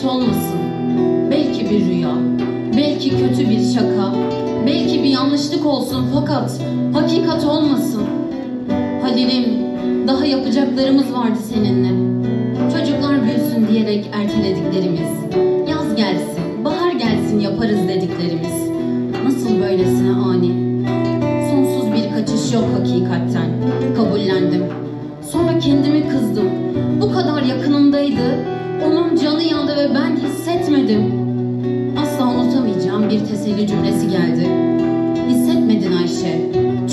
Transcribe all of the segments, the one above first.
hakikat olmasın. Belki bir rüya, belki kötü bir şaka, belki bir yanlışlık olsun fakat hakikat olmasın. Halil'im, daha yapacaklarımız vardı seninle. Çocuklar büyüsün diyerek ertelediklerimiz. Yaz gelsin, bahar gelsin yaparız dediklerimiz. Nasıl böylesine ani? Sonsuz bir kaçış yok hakikatten. Kabullendim. Sonra kendimi kızdım. Bu kadar yakınımdaydı. Onun canı yandı ve ben hissetmedim. Asla unutamayacağım bir teselli cümlesi geldi. Hissetmedin Ayşe.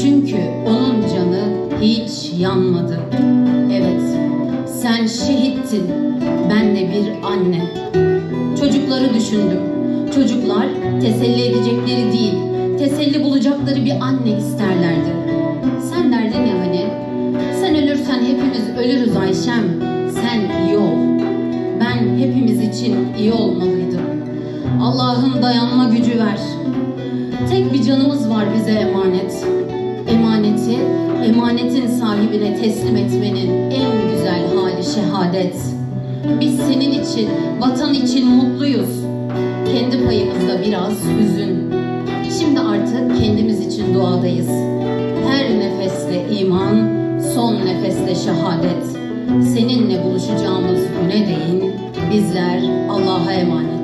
Çünkü onun canı hiç yanmadı. Evet, sen şehittin. Ben de bir anne. Çocukları düşündüm. Çocuklar teselli edecekleri değil, teselli bulacakları bir anne isterlerdi. Sen derdin ya hani, sen ölürsen hepimiz ölürüz Ayşem. Sen iyi. Hepimiz için iyi olmalıydım. Allah'ım dayanma gücü ver. Tek bir canımız var bize emanet. Emaneti, emanetin sahibine teslim etmenin en güzel hali şehadet. Biz senin için, vatan için mutluyuz. Kendi payımızda biraz hüzün. Şimdi artık kendimiz için duadayız. Her nefeste iman, son nefeste şehadet. Seninle değin bizler Allah'a emanet.